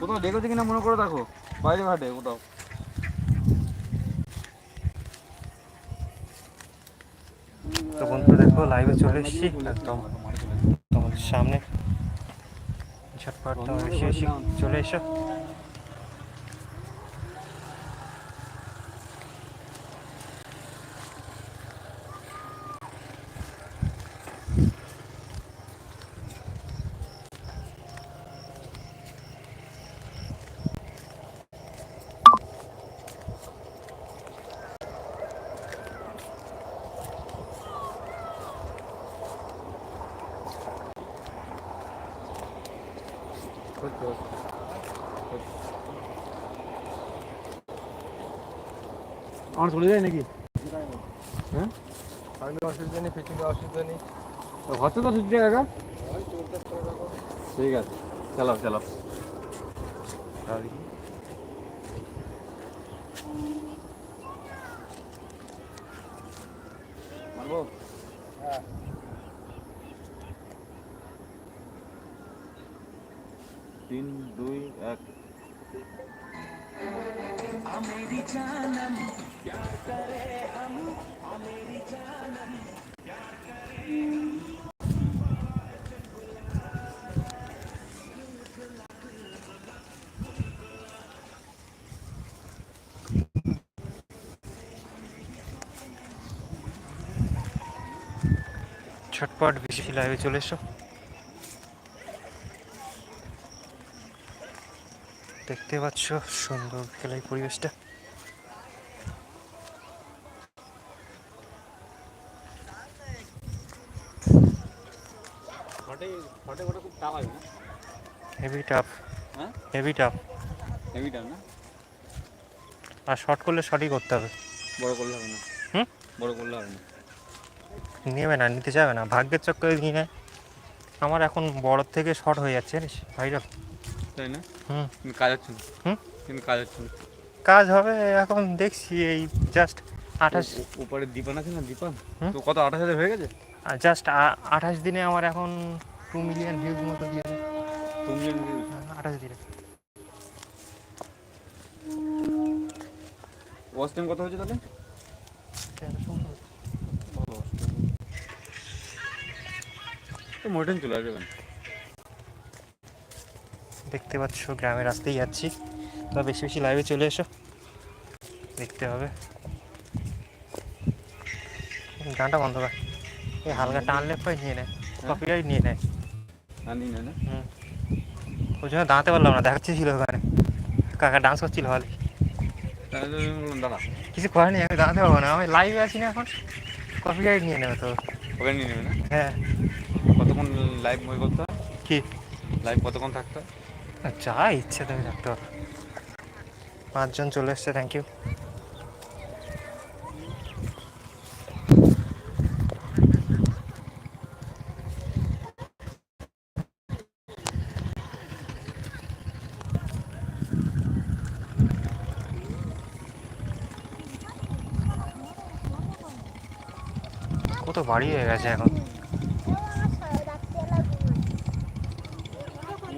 কোথাও দেখেছি কিনা মনে করে দেখো। বাইরে ঘাটে কোথাও। তো দেখো লাইভে চলে এসেছি। একদম তোমাদের সামনে। ঝটপট চলে এসো। আমার চলে যায় নাকি? হ্যাঁ? অসুবিধা নেই ফিটিংয়ে অসুবিধা নেই। হচ্ছে তো সুযোগ একা ঠিক আছে চালাও চালাও। ঝটপট বেশি লাইভে চলে এসো। দেখতে পাচ্ছ সুন্দর খেলাই পরিবেশটা। হেভি টাফ হেভি টাফ না? আর শর্ট করলে শর্টই করতে হবে। বড় করলে হবে না। হুম? বড় করলে হবে না। নেবে না নিতে যাবে না। ভাগ্যের চক্করে নিয়ে নেয়। আমার এখন বড় থেকে শর্ট হয়ে যাচ্ছে জানিস? ভাইরাল। তাই না? হুম। কাজ হচ্ছে না। হুম? কিন্তু কাজ হচ্ছে না। কাজ হবে এখন দেখছি এই জাস্ট আঠাশ উপরে দীপান আছে না? দীপান? তো কত আঠাশ হাজার হয়ে গেছে? জাস্ট আঠাশ দিনে আমার এখন টু মিলিয়ন ভিউজ মতো দিয়েছে তুমি আঠাশ দিনে। ওয়াচ টাইম কত হয়েছে তাহলে? মোটেন চলে আসবে কেন দেখতে পাচ্ছ গ্রামের রাস্তায় যাচ্ছি। তো বেশি বেশি লাইভে চলে এসো। দেখতে হবে। গানটা বন্ধ কর এই হালকা টানলে পরে নিয়ে নেয় কপিরাইট নিয়ে নেয় না না। ওই জন্য দাঁড়াতে পারলাম না দেখাচ্ছি ছিল ওখানে। কাকা ডান্স করছিল ভালো তাহলে আমি বললাম দাঁড়া। আমি দাঁড়াতে পারব না। আমি লাইভে আছি না এখন। কপিরাইট নিয়ে নেবে তো। ওখানে নিয়ে নেবে না? হ্যাঁ। কতক্ষণ লাইভ মই করতে হয়? কি? লাইভ কতক্ষণ থাকতে হয়? যা ইচ্ছে তুমি থাকতে পারো। পাঁচজন চলে এসছে থ্যাংক ইউ কত বাড়ি হয়ে গেছে এখন আমার নিয়ে এসছো কেন বাবা বলেই যায় দুটো দুটো মারামারি করছে ওরকম চল বাড়ি চল বাড়ি চল হুম হ্যাঁ হ্যাঁ ওই অ্যাক্টিং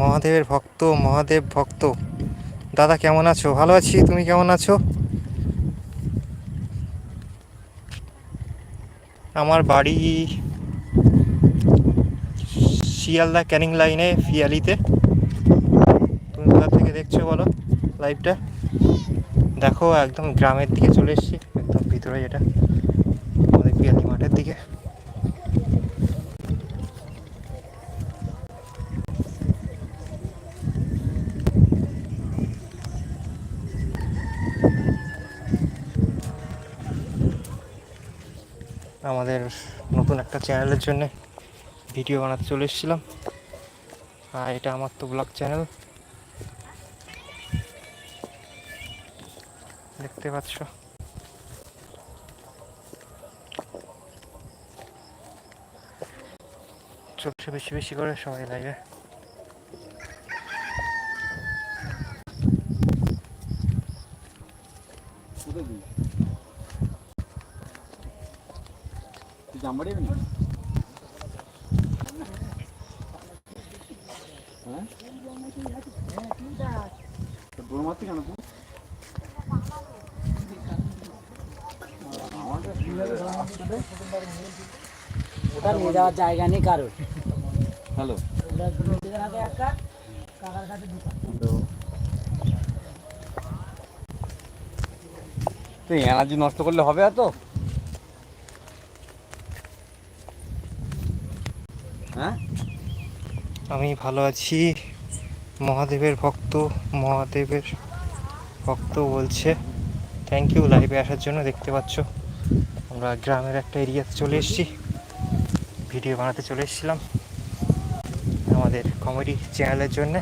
মহাদেবের ভক্ত, মহাদেব ভক্ত। দাদা, কেমন আছো? ভালো আছি? তুমি কেমন আছো? আমার বাড়ি শিয়ালদা ক্যানিং লাইনে, ফিয়ালিতে। তুমি কোথা থেকে দেখছ বলো, লাইভটা? দেখো, একদম গ্রামের দিকে চলে এসছি, একদম ভিতরে যেটা। আমাদের নতুন একটা চ্যানেলের জন্য ভিডিও বানাতে চলে এসেছিলাম। আর এটা আমার তো ব্লগ চ্যানেল দেখতে পাচ্ছ? চলছে বেশি বেশি করে সবাই লাগে। ওটা নিয়ে যাওয়ার জায়গা নেই কারোর। হ্যালো। কাকার কাছে এনার্জি নষ্ট করলে হবে এত? হ্যাঁ? আমি ভালো আছি। মহাদেবের ভক্ত মহাদেবের ভক্ত বলছে থ্যাংক ইউ লাইভে আসার জন্য দেখতে পাচ্ছ। আমরা গ্রামের একটা এরিয়াতে চলে এসেছি। ভিডিও বানাতে চলে এসেছিলাম আমাদের কমেডি চ্যানেলের জন্যে।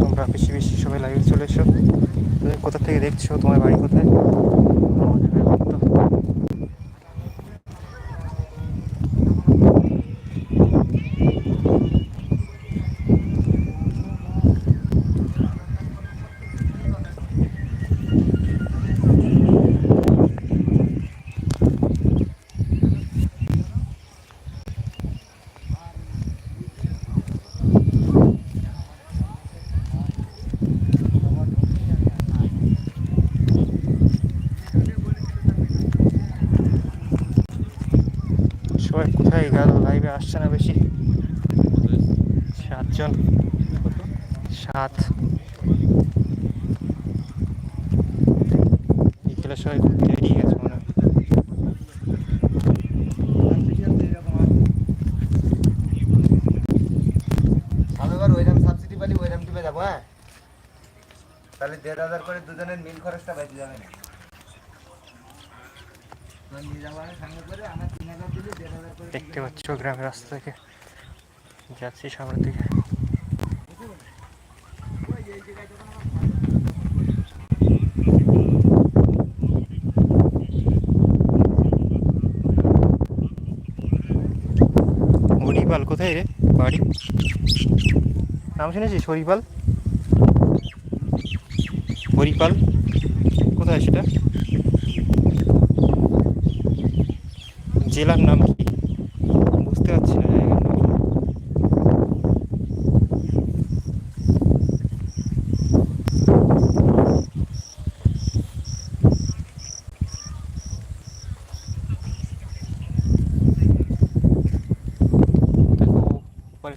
তোমরা বেশি বেশি সবাই লাইভে চলে এসো। কোথা থেকে দেখছ? তোমার বাড়ি কোথায় মহাদেবের ভক্ত সবাই কোথায় গেল? লাইভে আসছে না বেশি? সাতজন। সাত। বিকেলে সবাই ঘুরতে বেরিয়ে গেছে মনে হয়। সাবসিডি পালি, ওইরাম টিপে যাব হ্যাঁ? তাহলে দেড় হাজার করে দুজনের মিল খরচটা বেঁচে যাবে না তোর নিয়ে যাব আমি সঙ্গে করে আমার তিন হাজার দিলে দেড় হাজার করে দেখতে পাচ্ছ গ্রামের রাস্তা থেকে যাচ্ছি সামনের দিকে। হরিপাল কোথায় রে? বাড়ি? নাম শুনেছিস? হরিপাল? হরিপাল? কোথায় সেটা? জেলার নাম কি? বুঝতে পারছি না জায়গার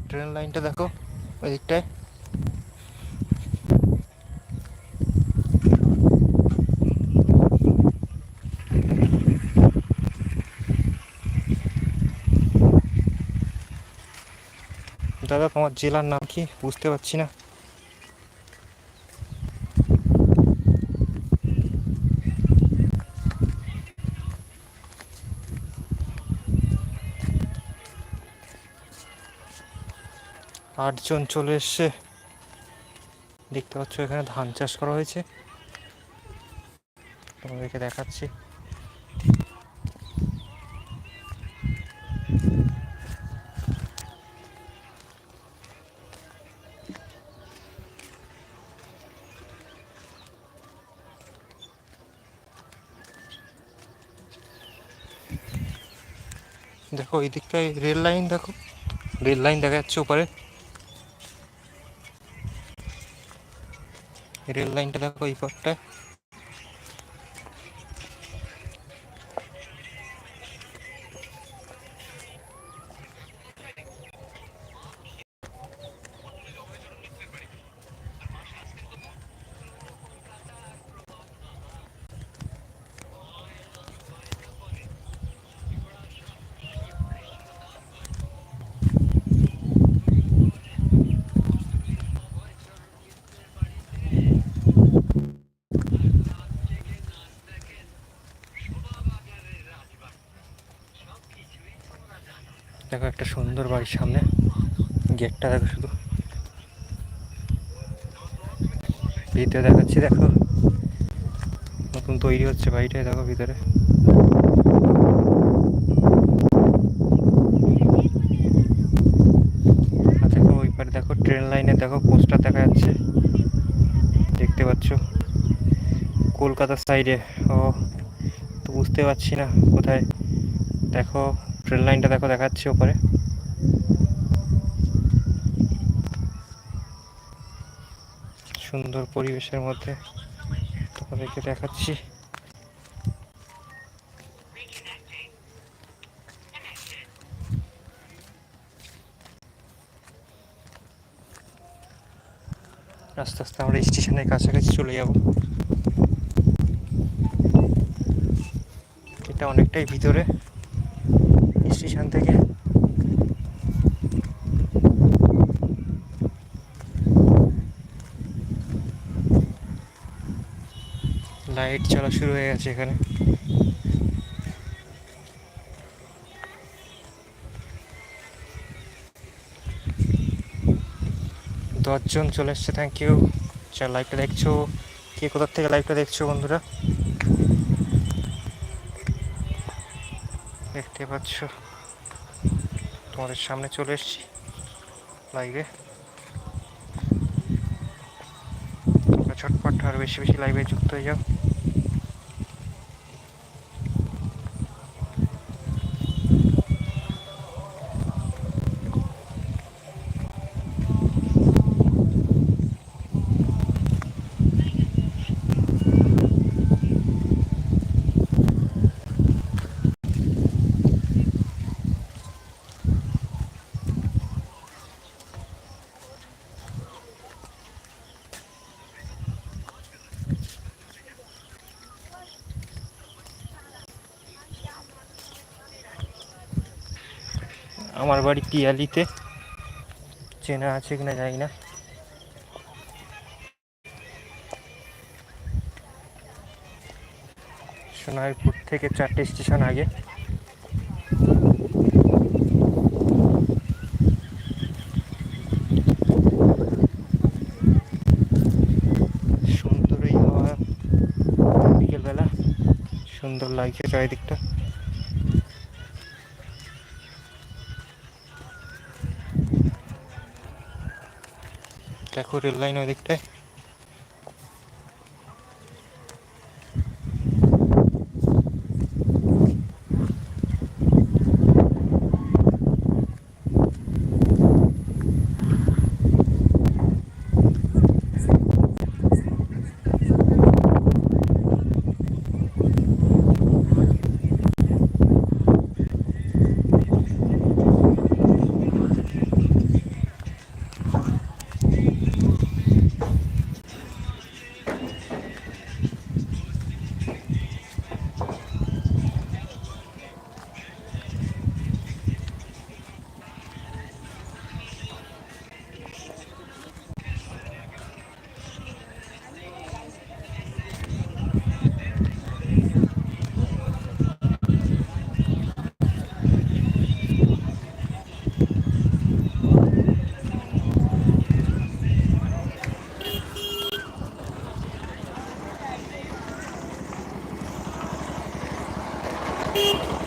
ট্রেন লাইনটা দেখো ওই দিকটায় দাদা, তোমার জেলার নাম কি? বুঝতে পারছি না। আটজন চলে এসছে। দেখতে পাচ্ছ, এখানে ধান চাষ করা হয়েছে। তোমাদেরকে দেখাচ্ছি। দেখো, এই দিকটায় রেল লাইন, দেখো। রেল লাইন দেখা যাচ্ছে ওপারে। রেল লাইনটা দেখো এই পারটায় দেখো একটা সুন্দর বাড়ির সামনে। গেটটা দেখো শুধু। ভিতরে দেখাচ্ছি, দেখো। নতুন তৈরি হচ্ছে বাড়িটায় দেখো ভিতরে। ওই দেখো ট্রেন লাইনে দেখো পোস্টার দেখা যাচ্ছে। দেখতে পাচ্ছ? কলকাতার সাইডে ও, তো বুঝতে পারছি না কোথায়। দেখো। ট্রেন লাইনটা দেখো, দেখাচ্ছে ওপরে। সুন্দর পরিবেশের মধ্যে তোমাদেরকে দেখাচ্ছি। আস্তে আস্তে আমরা স্টেশনের কাছাকাছি চলে যাব। এটা অনেকটাই ভিতরে। স্টেশন থেকে। লাইট চলা শুরু হয়ে গেছে এখানে। দশজন চলে এসছে থ্যাংক ইউ যা লাইভটা দেখছ, কে কোথার থেকে লাইভটা দেখছ বন্ধুরা? দেখতে পাচ্ছ। তোমাদের সামনে চলে এসছি। লাইভে তোমরা আর বেশি বেশি লাইভে যুক্ত হয়ে যাও আমার বাড়ি পিয়ালিতে চেনা আছে কিনা জানি না। সোনারপুর থেকে চারটে স্টেশন আগে। সুন্দর এই হাওয়া। বিকেলবেলা সুন্দর লাগছে চারিদিকটা। দেখো রেল লাইন ওই দিকটায়। Beep!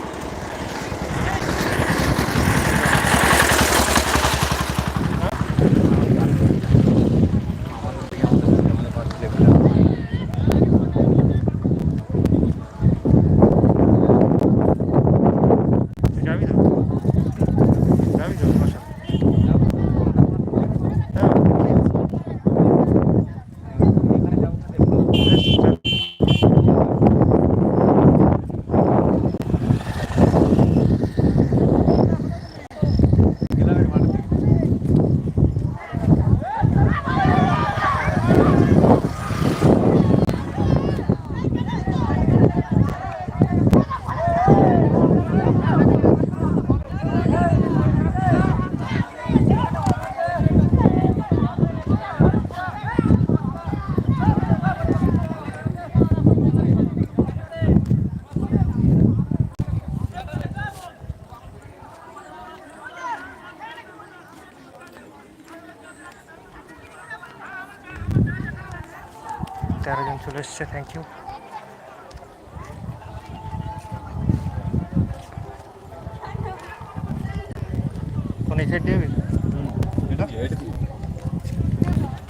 তেরো জন চলে এসছে থ্যাংক ইউ কোন এই সাইড দিয়ে যাবি? এটা এটা কি?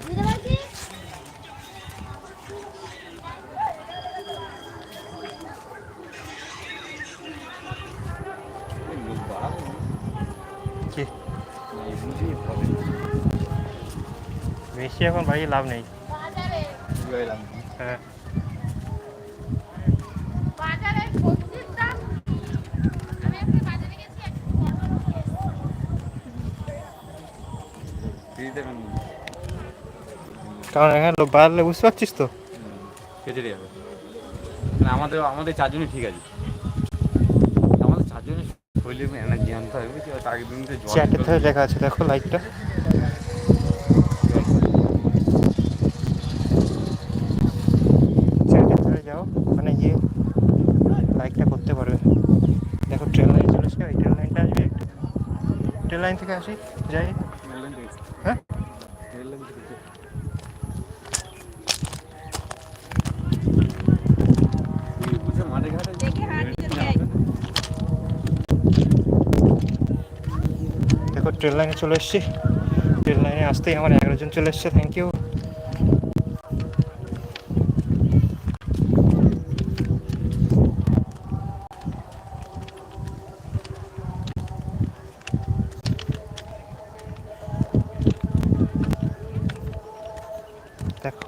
বুঝতে পারছি এই লোক বাড়াবো না। কি এই বুঝিয়ে হবে। বেশি এখন বাড়িয়ে লাভ নেই বাজারে বুঝে এলাম। হ্যাঁ। কারণ এখানে লোক বাড়লে বুঝতে পারছিস তো? কেটে। না আমাদের আমাদের চারজনই ঠিক আছে। আমাদের চারজনের শরীরে এনার্জি আনতে হবে আগের দিন তো লেখা আছে দেখো লাইকটা চ্যাটের ধরে যাও ওখানে গিয়ে লাইকটা করতে পারবে দেখো ট্রেন লাইন চলে এসছে ওই ট্রেন লাইনটা আসবে ট্রেন লাইন থেকে আসি, যাই। হ্যাঁ। দেখো ট্রেন লাইনে চলে এসছি। ট্রেন লাইনে আসতেই আমার এগারো জন চলে এসছে থ্যাংক ইউ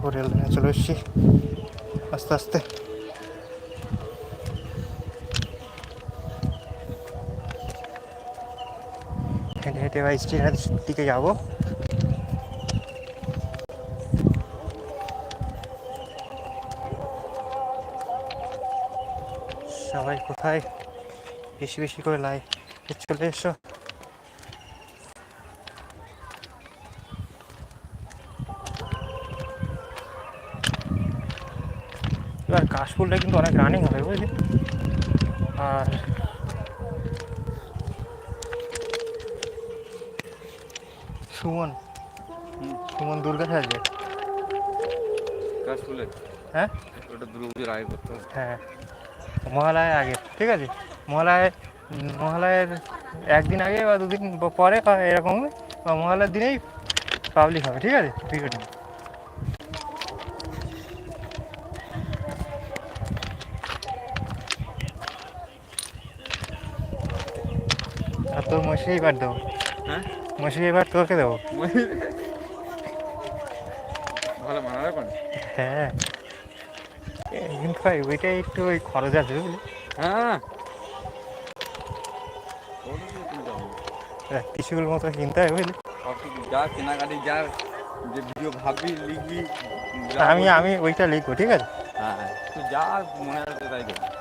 লাইনে চলে এসছি। আস্তে আস্তে। হেঁটে হেঁটে বা স্টেশনের দিকে যাব। সবাই কোথায়? বেশি বেশি করে লাই চলে এসো। এবার কাশফুলটা কিন্তু অনেক রানিং হবে বুঝলি আর সুমন হুম। সুমন দুর্গা সাজে কাজ ফুলে হ্যাঁ ওটা দুর্গাপুজোর আগে করতে হবে হ্যাঁ মহালয়ের আগে ঠিক আছে মহালয় মহালয়ের একদিন আগে বা দুদিন প- পরে বা এরকম বা মহালয়ার দিনেই পাবলিক হবে ঠিক আছে ভিডিওটা মশাই এবার দেবো। হ্যাঁ? মশাই এবার তোকে দেবো। ভালো মানাবে কোন? হ্যাঁ। কিন্তু ভাই ওইটাই একটু ওই খরচ আছে বুঝলি। হ্যাঁ। টিসুগুলোর মতো কিনতে হবে বুঝলি। যা কেনাকাটি যা যে ভিডিও ভাববি লিখবি আমি আমি ওইটা লিখব ঠিক আছে? হ্যাঁ হ্যাঁ। যা মনে আছে তাই করবি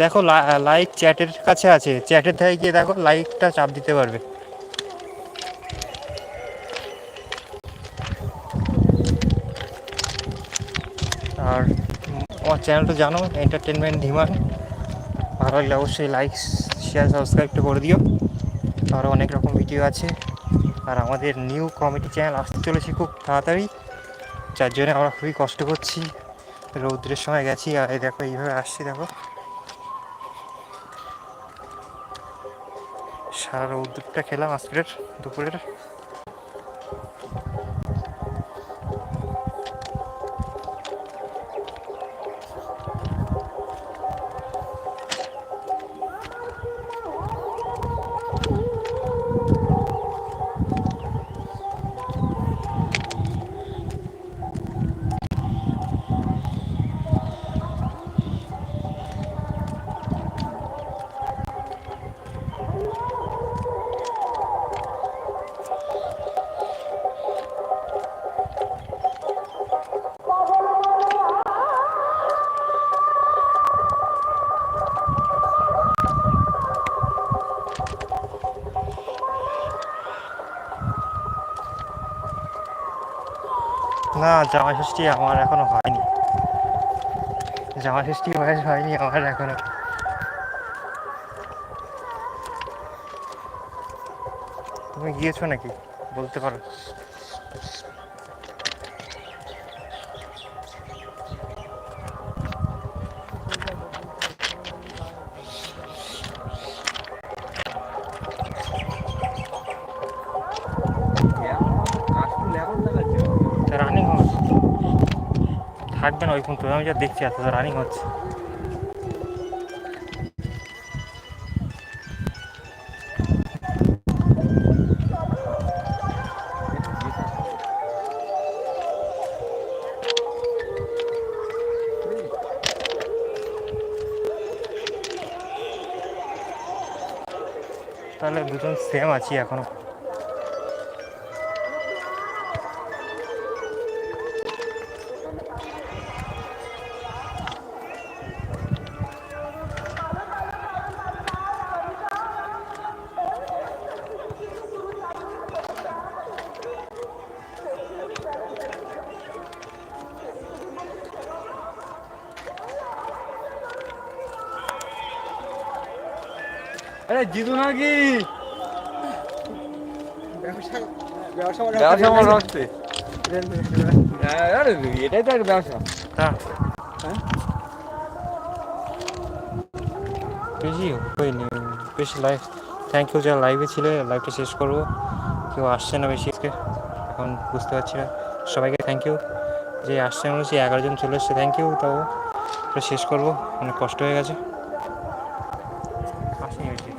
দেখো লাইক চ্যাটের কাছে আছে। চ্যাটের থেকে গিয়ে দেখো লাইকটা চাপ দিতে পারবে। আর আমার চ্যানেলটা জানো এন্টারটেনমেন্ট ধিমান ভালো লাগলে অবশ্যই লাইক শেয়ার সাবস্ক্রাইবটা করে দিও। আরও অনেক রকম ভিডিও আছে। আর আমাদের নিউ কমেডি চ্যানেল আসতে চলেছে খুব তাড়াতাড়ি। যার জন্য আমরা খুবই কষ্ট করছি। রৌদ্রের সময় গেছি, আর এই দেখো, এইভাবে আসছি, দেখো। সারা উদ্যোগটা খেলাম আজকের দুপুরের। জামা ষষ্ঠী আমার এখনও হয়নি। জামা ষষ্ঠী বয়স হয়নি আমার এখনও। তুমি গিয়েছো নাকি? বলতে পারো। থাকবে না, ওই পর্যন্ত আমি যা দেখছি, এত রানিং হচ্ছে। তাহলে দুজন সেম আছি এখনও। আরে জিতু নাকি? ব্যবসা ব্যবসা মনে হচ্ছে। হ্যাঁ, আরে এটাই তো একটা ব্যবসা। हाँ বেশি হয়নি বেশি লাইভ থ্যাংক ইউ যারা লাইভে ছিলে লাইভটা শেষ করব। কেউ আসছে না বেশি আজকে এখন বুঝতে পারছি না। সবাইকে থ্যাংক ইউ যে আসছে মনে হচ্ছে এগারো জন চলে এসছে থ্যাংক ইউ তাও এটা শেষ করব অনেক কষ্ট হয়ে গেছে।